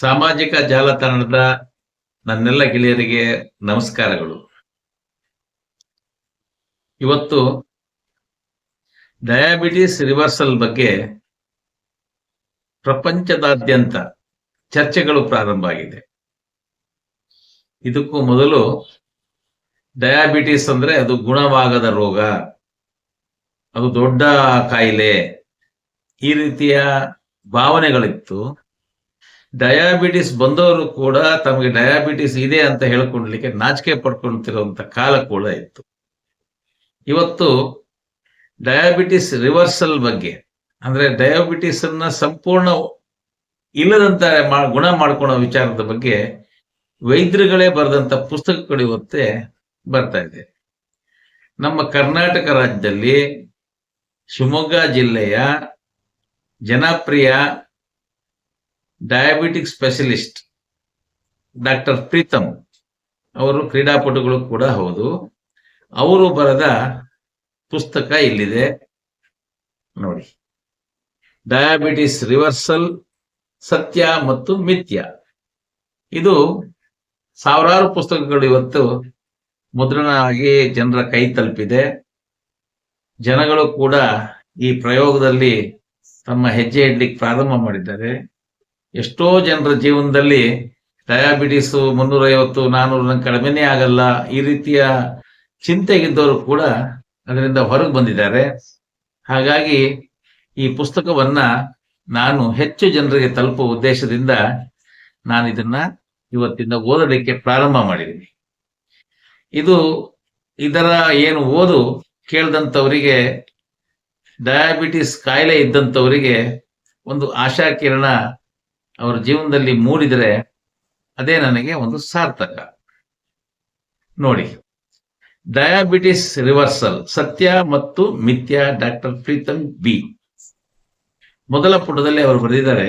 ಸಾಮಾಜಿಕ ಜಾಲತಾಣದ ನನ್ನೆಲ್ಲ ಗೆಳೆಯರಿಗೆ ನಮಸ್ಕಾರಗಳು. ಇವತ್ತು ಡಯಾಬಿಟಿಸ್ ರಿವರ್ಸಲ್ ಬಗ್ಗೆ ಪ್ರಪಂಚದಾದ್ಯಂತ ಚರ್ಚೆಗಳು ಪ್ರಾರಂಭ ಆಗಿದೆ. ಇದಕ್ಕೂ ಮೊದಲು ಡಯಾಬಿಟಿಸ್ ಅಂದ್ರೆ ಅದು ಗುಣವಾಗದ ರೋಗ, ಅದು ದೊಡ್ಡ ಕಾಯಿಲೆ, ಈ ರೀತಿಯ ಭಾವನೆಗಳಿತ್ತು. ಡಯಾಬಿಟಿಸ್ ಬಂದವರು ಕೂಡ ತಮಗೆ ಡಯಾಬಿಟಿಸ್ ಇದೆ ಅಂತ ಹೇಳ್ಕೊಳ್ಲಿಕ್ಕೆ ನಾಚಿಕೆ ಪಡ್ಕೊಳ್ತಿರುವಂತ ಕಾಲ ಕೂಡ ಇತ್ತು. ಇವತ್ತು ಡಯಾಬಿಟಿಸ್ ರಿವರ್ಸಲ್ ಬಗ್ಗೆ, ಅಂದ್ರೆ ಡಯಾಬಿಟಿಸ್ ಅನ್ನ ಸಂಪೂರ್ಣ ಇಲ್ಲದಂತ ಗುಣ ಮಾಡ್ಕೊಳ್ಳೋ ವಿಚಾರದ ಬಗ್ಗೆ ವೈದ್ಯರುಗಳೇ ಬರೆದಂತ ಪುಸ್ತಕಗಳು ಇವತ್ತೇ ಬರ್ತಾ ಇದೆ. ನಮ್ಮ ಕರ್ನಾಟಕ ರಾಜ್ಯದಲ್ಲಿ ಶಿವಮೊಗ್ಗ ಜಿಲ್ಲೆಯ ಜನಪ್ರಿಯ ಡಯಾಬಿಟಿಕ್ ಸ್ಪೆಷಲಿಸ್ಟ್ ಡಾಕ್ಟರ್ ಪ್ರೀತಮ್ ಅವರು ಕ್ರೀಡಾಪಟುಗಳು ಕೂಡ ಹೌದು. ಅವರು ಬರೆದ ಪುಸ್ತಕ ಇಲ್ಲಿದೆ. ನೋಡಿ. ಡಯಾಬಿಟಿಸ್ ರಿವರ್ಸಲ್ ಸತ್ಯ ಮತ್ತು ಮಿಥ್ಯ. ಇದು ಸಾವಿರಾರು ಪುಸ್ತಕಗಳು ಇವತ್ತು ಮುದ್ರಣ ಆಗಿ ಜನರ ಕೈ ತಲುಪಿದೆ. ಜನಗಳು ಕೂಡ ಈ ಪ್ರಯೋಗದಲ್ಲಿ ತಮ್ಮ ಹೆಜ್ಜೆ ಇಡ್ಲಿಕ್ಕೆ ಪ್ರಾರಂಭ ಮಾಡಿದ್ದಾರೆ. ಎಷ್ಟೋ ಜನರ ಜೀವನದಲ್ಲಿ ಡಯಾಬಿಟಿಸ್ ಮುನ್ನೂರೈವತ್ತು ನಾನೂರ ಕಡಿಮೆನೇ ಆಗಲ್ಲ. ಈ ರೀತಿಯ ಚಿಂತೆಗಿದ್ದವರು ಕೂಡ ಅದರಿಂದ ಹೊರಗೆ ಬಂದಿದ್ದಾರೆ. ಹಾಗಾಗಿ ಈ ಪುಸ್ತಕವನ್ನ ನಾನು ಹೆಚ್ಚು ಜನರಿಗೆ ತಲುಪುವ ಉದ್ದೇಶದಿಂದ ನಾನು ಇದನ್ನ ಇವತ್ತಿಂದ ಓದಲಿಕ್ಕೆ ಪ್ರಾರಂಭ ಮಾಡಿದ್ದೀನಿ. ಇದು ಇದರ ಏನು ಓದು ಕೇಳ್ದಂಥವರಿಗೆ, ಡಯಾಬಿಟಿಸ್ ಕಾಯಿಲೆ ಇದ್ದಂಥವರಿಗೆ ಒಂದು ಆಶಾಕಿರಣ ಅವರ ಜೀವನದಲ್ಲಿ ಮೂಡಿದರೆ ಅದೇ ನನಗೆ ಒಂದು ಸಾರ್ಥಕ. ನೋಡಿ ಡಯಾಬಿಟಿಸ್ ರಿವರ್ಸಲ್ ಸತ್ಯ ಮತ್ತು ಮಿಥ್ಯ ಡಾಕ್ಟರ್ ಪ್ರೀತಮ್ ಬಿ. ಮೊದಲ ಪುಟದಲ್ಲಿ ಅವರು ಬರೆದಿದ್ದಾರೆ,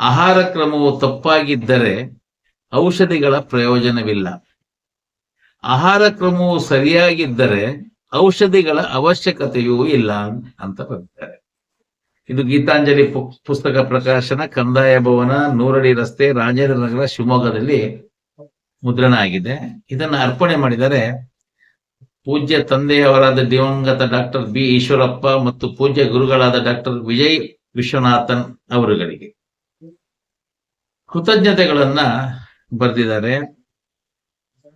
ಆಹಾರ ಕ್ರಮವು ತಪ್ಪಾಗಿದ್ದರೆ ಔಷಧಿಗಳ ಪ್ರಯೋಜನವಿಲ್ಲ. ಆಹಾರ ಕ್ರಮವು ಸರಿಯಾಗಿದ್ದರೆ ಔಷಧಿಗಳ ಅವಶ್ಯಕತೆಯೂ ಇಲ್ಲ ಅಂತ ಬರೆದಿದ್ದಾರೆ. ಇದು ಗೀತಾಂಜಲಿ ಪುಸ್ತಕ ಪ್ರಕಾಶನ ಕಂದಾಯ ಭವನ ನೂರಡಿ ರಸ್ತೆ ರಾಜೇಂದ್ರ ನಗರ ಶಿವಮೊಗ್ಗದಲ್ಲಿ ಮುದ್ರಣ ಆಗಿದೆ ಇದನ್ನು ಅರ್ಪಣೆ ಮಾಡಿದರೆ ಪೂಜ್ಯ ತಂದೆಯವರಾದ ದಿವಂಗತ ಡಾಕ್ಟರ್ ಬಿ ಈಶ್ವರಪ್ಪ ಮತ್ತು ಪೂಜ್ಯ ಗುರುಗಳಾದ ಡಾಕ್ಟರ್ ವಿಜಯ್ ವಿಶ್ವನಾಥನ್ ಅವರುಗಳಿಗೆ ಕೃತಜ್ಞತೆಗಳನ್ನ ಬರೆದಿದ್ದಾರೆ.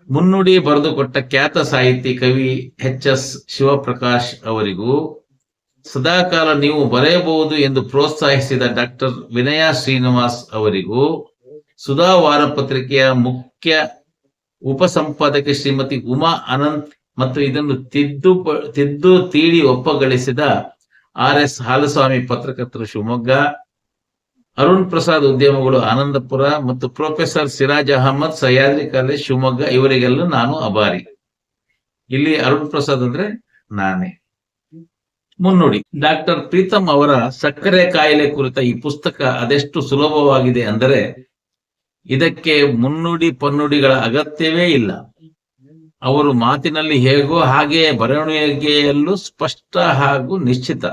ಮುನ್ನುಡಿ ಬರೆದುಕೊಟ್ಟ ಖ್ಯಾತ ಸಾಹಿತಿ ಕವಿ ಎಚ್ ಎಸ್ ಶಿವಪ್ರಕಾಶ್ ಅವರಿಗೂ ಸದಾಕಾಲ ನೀವು ಬರೆಯಬಹುದು ಎಂದು ಪ್ರೋತ್ಸಾಹಿಸಿದ ಡಾಕ್ಟರ್ ವಿನಯ ಶ್ರೀನಿವಾಸ್ ಅವರಿಗೂ ಸುಧಾ ವಾರಪತ್ರಿಕೆಯ ಮುಖ್ಯ ಉಪಸಂಪಾದಕಿ ಶ್ರೀಮತಿ ಉಮಾ ಅನಂತ್ ಮತ್ತು ಇದನ್ನು ತಿದ್ದು ತಿದ್ದು ತೀಡಿ ಒಪ್ಪಗಳಿಸಿದ ಆರ್ ಎಸ್ ಹಾಲಸ್ವಾಮಿ ಪತ್ರಕರ್ತರು ಶಿವಮೊಗ್ಗ, ಅರುಣ್ ಪ್ರಸಾದ್ ಉದ್ಯಮಗಳು ಆನಂದಪುರ ಮತ್ತು ಪ್ರೊಫೆಸರ್ ಸಿರಾಜ್ ಅಹಮದ್ ಸಹ್ಯಾದ್ರಿ ಕಾಲೇಜ್ ಶಿವಮೊಗ್ಗ ಇವರಿಗೆಲ್ಲ ನಾನು ಅಭಾರಿ ಇಲ್ಲಿ ಅರುಣ್ ಪ್ರಸಾದ್ ಅಂದ್ರೆ ನಾನೇ. ಮುನ್ನುಡಿ. ಡಾಕ್ಟರ್ ಪ್ರೀತಮ್ ಅವರ ಸಕ್ಕರೆ ಕಾಯಿಲೆ ಕುರಿತ ಈ ಪುಸ್ತಕ ಅದೆಷ್ಟು ಸುಲಭವಾಗಿದೆ ಅಂದರೆ, ಇದಕ್ಕೆ ಮುನ್ನುಡಿ ಪನ್ನುಡಿಗಳ ಅಗತ್ಯವೇ ಇಲ್ಲ. ಅವರು ಮಾತಿನಲ್ಲಿ ಹೇಗೋ ಹಾಗೆ ಬರವಣಿಗೆಯಲ್ಲೂ ಸ್ಪಷ್ಟ ಹಾಗೂ ನಿಶ್ಚಿತ.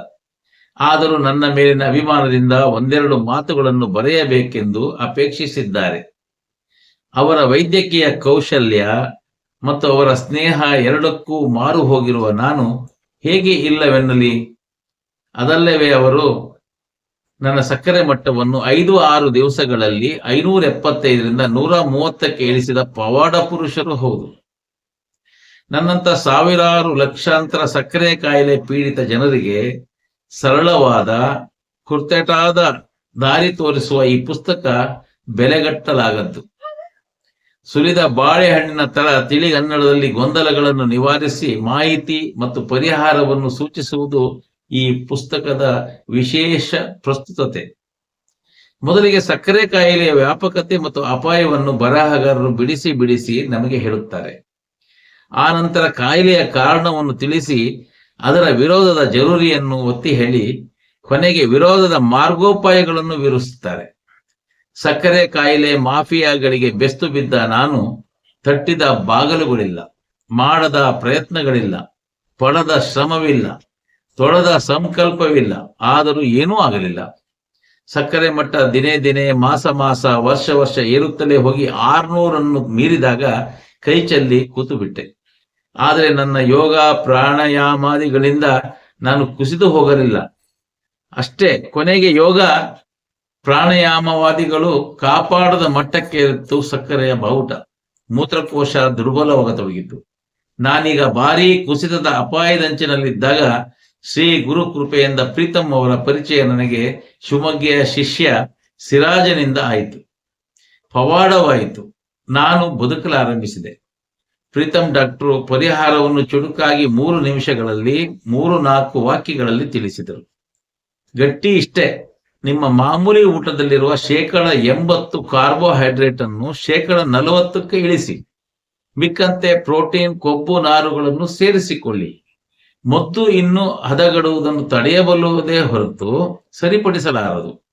ಆದರೂ ನನ್ನ ಮೇಲಿನ ಅಭಿಮಾನದಿಂದ ಒಂದೆರಡು ಮಾತುಗಳನ್ನು ಬರೆಯಬೇಕೆಂದು ಅಪೇಕ್ಷಿಸಿದ್ದಾರೆ. ಅವರ ವೈದ್ಯಕೀಯ ಕೌಶಲ್ಯ ಮತ್ತು ಅವರ ಸ್ನೇಹ ಎರಡಕ್ಕೂ ಮಾರು ಹೋಗಿರುವ ನಾನು ಹೇಗೆ ಇಲ್ಲವೆನ್ನಲಿ? ಅದಲ್ಲವೇ ಅವರು, ನನ್ನ ಸಕ್ಕರೆ ಮಟ್ಟವನ್ನು ಐದು ಆರು ದಿವಸಗಳಲ್ಲಿ ಐನೂರ ಎಪ್ಪತ್ತೈದರಿಂದ ನೂರ ಮೂವತ್ತಕ್ಕೆ ಇಳಿಸಿದ ಪವಾಡ ಪುರುಷರು ಹೌದು. ನನ್ನಂತ ಸಾವಿರಾರು ಲಕ್ಷಾಂತರ ಸಕ್ಕರೆ ಕಾಯಿಲೆ ಪೀಡಿತ ಜನರಿಗೆ ಸರಳವಾದ, ಕುರ್ತೆಟಾದ ದಾರಿ ತೋರಿಸುವ ಈ ಪುಸ್ತಕ ಬೆಲೆಗಟ್ಟಲಾಗದ್ದು. ಸುಲಿದ ಬಾಳೆಹಣ್ಣಿನ ತರ ತಿಳಿಗನ್ನಡದಲ್ಲಿ ಗೊಂದಲಗಳನ್ನು ನಿವಾರಿಸಿ ಮಾಹಿತಿ ಮತ್ತು ಪರಿಹಾರವನ್ನು ಸೂಚಿಸುವುದು ಈ ಪುಸ್ತಕದ ವಿಶೇಷ ಪ್ರಸ್ತುತತೆ. ಮೊದಲಿಗೆ ಸಕ್ಕರೆ ಕಾಯಿಲೆಯ ವ್ಯಾಪಕತೆ ಮತ್ತು ಅಪಾಯವನ್ನು ಬರಹಗಾರರು ಬಿಡಿಸಿ ಬಿಡಿಸಿ ನಮಗೆ ಹೇಳುತ್ತಾರೆ. ಆ ನಂತರ ಕಾಯಿಲೆಯ ಕಾರಣವನ್ನು ತಿಳಿಸಿ ಅದರ ವಿರೋಧದ ಜರೂರಿಯನ್ನು ಒತ್ತಿ ಹೇಳಿ, ಕೊನೆಗೆ ವಿರೋಧದ ಮಾರ್ಗೋಪಾಯಗಳನ್ನು ವಿವರಿಸುತ್ತಾರೆ ಸಕ್ಕರೆ ಕಾಯಿಲೆ ಮಾಫಿಯಾಗಳಿಗೆ ಬೆಸ್ತು ಬಿದ್ದ ನಾನು ತಟ್ಟಿದ ಬಾಗಲುಗಳಿಲ್ಲ, ಮಾಡದ ಪ್ರಯತ್ನಗಳಿಲ್ಲ, ಪಡದ ಶ್ರಮವಿಲ್ಲ, ತೊಳೆದ ಸಂಕಲ್ಪವಿಲ್ಲ, ಆದರೂ ಏನೂ ಆಗಲಿಲ್ಲ. ಸಕ್ಕರೆ ಮಟ್ಟ ದಿನೇ ದಿನೇ, ಮಾಸ ಮಾಸ, ವರ್ಷ ವರ್ಷ ಏರುತ್ತಲೇ ಹೋಗಿ ಆರ್ನೂರನ್ನು ಮೀರಿದಾಗ ಕೈ ಚೆಲ್ಲಿ ಕೂತು ಬಿಟ್ಟೆ ಆದರೆ ನನ್ನ ಯೋಗ ಪ್ರಾಣಾಯಾಮಾದಿಗಳಿಂದ ನಾನು ಕುಸಿದು ಹೋಗಲಿಲ್ಲ. ಅಷ್ಟೇ, ಕೊನೆಗೆ ಯೋಗ ಪ್ರಾಣಾಯಾಮವಾದಿಗಳು ಕಾಪಾಡದ ಮಟ್ಟಕ್ಕೆ ಇತ್ತು ಸಕ್ಕರೆಯ ಬಾವುಟ. ಮೂತ್ರಕೋಶ ದುರ್ಬಲವಾಗತೊಡಗಿತ್ತು ನಾನೀಗ ಭಾರೀ ಕುಸಿತದ ಅಪಾಯದಂಚಿನಲ್ಲಿದ್ದಾಗ ಶ್ರೀ ಗುರು ಕೃಪೆಯಿಂದ ಪ್ರೀತಮ್ ಅವರ ಪರಿಚಯ ನನಗೆ ಶಿವಮೊಗ್ಗೆಯ ಶಿಷ್ಯ ಸಿರಾಜನಿಂದ ಆಯಿತು. ಪವಾಡವಾಯಿತು. ನಾನು ಬದುಕಲಾರಂಭಿಸಿದೆ. ಪ್ರೀತಮ್ ಡಾಕ್ಟರು ಪರಿಹಾರವನ್ನು ಚುಡುಕಾಗಿ ಮೂರು ನಿಮಿಷಗಳಲ್ಲಿ ಮೂರು ನಾಲ್ಕು ವಾಕ್ಯಗಳಲ್ಲಿ ತಿಳಿಸಿದರು. ಗಟ್ಟಿ ಇಷ್ಟೇ. ನಿಮ್ಮ ಮಾಮೂಲಿ ಊಟದಲ್ಲಿರುವ ಶೇಕಡ ಎಂಬತ್ತು ಕಾರ್ಬೋಹೈಡ್ರೇಟ್ ಅನ್ನು ಶೇಕಡ ನಲವತ್ತಕ್ಕೆ ಇಳಿಸಿ. ಮಿಕ್ಕಂತೆ ಪ್ರೋಟೀನ್, ಕೊಬ್ಬು, ನಾರುಗಳನ್ನು ಸೇರಿಸಿಕೊಳ್ಳಿ. ಮದ್ದು ಇನ್ನು ಹದಗಡುವುದನ್ನು ತಡೆಯಬಲ್ಲುವುದೇ ಹೊರತು ಸರಿಪಡಿಸಲಾರದು.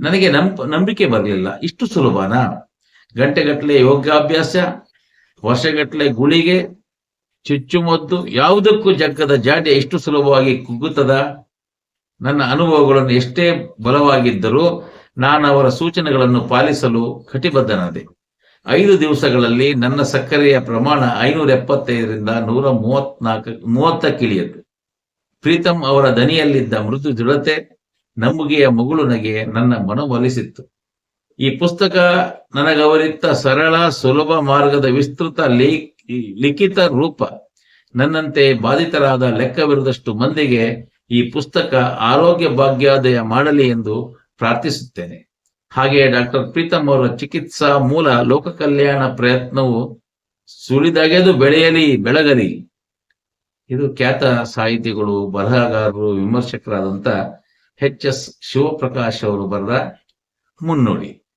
ನನಗೆ ನಂಬ, ನಂಬಿಕೆ ಬರಲಿಲ್ಲ. ಇಷ್ಟು ಸುಲಭನಾ? ಗಂಟೆಗಟ್ಟಲೆ ಯೋಗಾಭ್ಯಾಸ, ವರ್ಷಗಟ್ಟಲೆ ಗುಳಿಗೆ, ಚುಚ್ಚುಮದ್ದು ಯಾವುದಕ್ಕೂ ಜಗ್ಗದ ಜಾಡ್ಯ ಇಷ್ಟು ಸುಲಭವಾಗಿ ಕುಗ್ಗುತ್ತದ? ನನ್ನ ಅನುಭವಗಳನ್ನು ಎಷ್ಟೇ ಬಲವಾಗಿದ್ದರೂ ನಾನು ಅವರ ಸೂಚನೆಗಳನ್ನು ಪಾಲಿಸಲು ಕಟಿಬದ್ಧನಾದೆ. ಐದು ದಿವಸಗಳಲ್ಲಿ ನನ್ನ ಸಕ್ಕರೆಯ ಪ್ರಮಾಣ ಐನೂರ ಎಪ್ಪತ್ತೈದರಿಂದ ನೂರ ಮೂವತ್ನಾಲ್ಕು ಮೂವತ್ತಕ್ಕಿಳಿಯಿತು ಪ್ರೀತಮ್ ಅವರ ದನಿಯಲ್ಲಿದ್ದ ಮೃದು ದೃಢತೆ ನಂಬುಗೆಯ ಮುಗುಳು ನಗೆ ನನ್ನ ಮನವೊಲಿಸಿತ್ತು. ಈ ಪುಸ್ತಕ ನನಗವರಿತ್ತ ಸರಳ, ಸುಲಭ ಮಾರ್ಗದ ವಿಸ್ತೃತ ಲಿಖಿತ ರೂಪ ನನ್ನಂತೆ ಬಾಧಿತರಾದ ಲೆಕ್ಕವಿರದಷ್ಟು ಮಂದಿಗೆ ಈ ಪುಸ್ತಕ ಆರೋಗ್ಯ ಭಾಗ್ಯೋದಯ ಮಾಡಲಿ ಎಂದು ಪ್ರಾರ್ಥಿಸುತ್ತೇನೆ. ಹಾಗೆಯೇ ಡಾಕ್ಟರ್ ಪ್ರೀತಮ್ ಅವರ ಚಿಕಿತ್ಸಾ ಮೂಲ ಲೋಕ ಕಲ್ಯಾಣ ಪ್ರಯತ್ನವು ಸುಳಿದಗೆದು ಬೆಳೆಯಲಿ, ಬೆಳಗಲಿ. ಇದು ಖ್ಯಾತ ಸಾಹಿತಿಗಳು, ಬರಹಗಾರರು, ವಿಮರ್ಶಕರಾದಂತ ಎಚ್ ಎಸ್ ಶಿವಪ್ರಕಾಶ್ ಅವರು ಬರೆದ ಮುನ್ನುಡಿ.